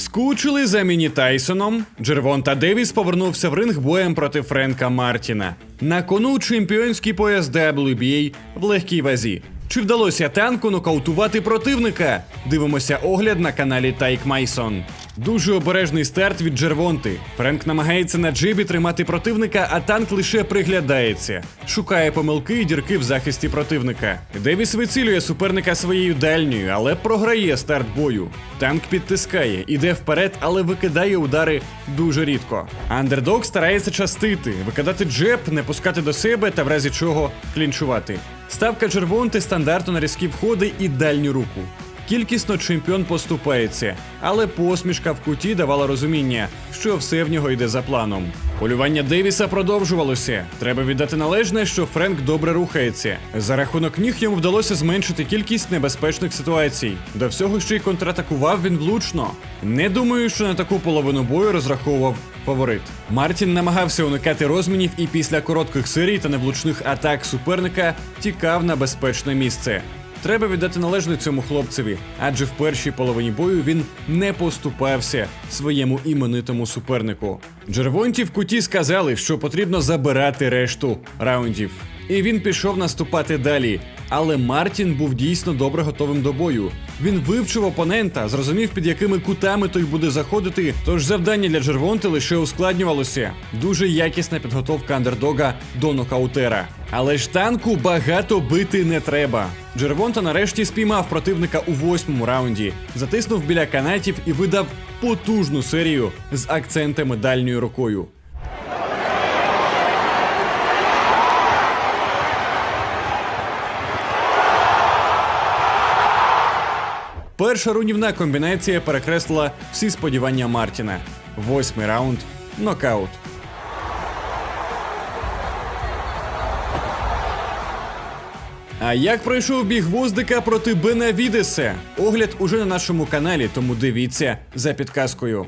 Скучили за Міні Тайсоном. Джервонта Девіс повернувся в ринг боєм проти Френка Мартіна. На кону чемпіонський пояс WBA в легкій вазі. Чи вдалося танку нокаутувати противника? Дивимося огляд на каналі Тайк Майсон. Дуже обережний старт від Джервонти. Френк намагається на джибі тримати противника, а танк лише приглядається. Шукає помилки і дірки в захисті противника. Девіс вицілює суперника своєю дальньою, але програє старт бою. Танк підтискає, іде вперед, але викидає удари дуже рідко. Андердог старається частити, викидати джеб, не пускати до себе та в разі чого клінчувати. Ставка Джервонти стандартно на різкі входи і дальню руку. Кількісно чемпіон поступається, але посмішка в куті давала розуміння, що все в нього йде за планом. Полювання Девіса продовжувалося. Треба віддати належне, що Френк добре рухається. За рахунок ніг йому вдалося зменшити кількість небезпечних ситуацій. До всього ще й контратакував він влучно. Не думаю, що на таку половину бою розраховував фаворит. Мартін намагався уникати розмінів і після коротких серій та невлучних атак суперника тікав на безпечне місце. Треба віддати належне цьому хлопцеві, адже в першій половині бою він не поступався своєму іменитому супернику. Джервонті в куті сказали, що потрібно забирати решту раундів. І він пішов наступати далі. Але Мартін був дійсно добре готовим до бою. Він вивчив опонента, зрозумів, під якими кутами той буде заходити. Тож завдання для Джервонти лише ускладнювалося. Дуже якісна підготовка андердога до нокаутера. Але ж танку багато бити не треба. Джервонта нарешті спіймав противника у восьмому раунді, затиснув біля канатів і видав потужну серію з акцентами дальньою рукою. Перша рунівна комбінація перекреслила всі сподівання Мартіна. Восьмий раунд нокаут. А як пройшов біг Воздика проти Бенавідесе? Огляд уже на нашому каналі, тому дивіться за підказкою.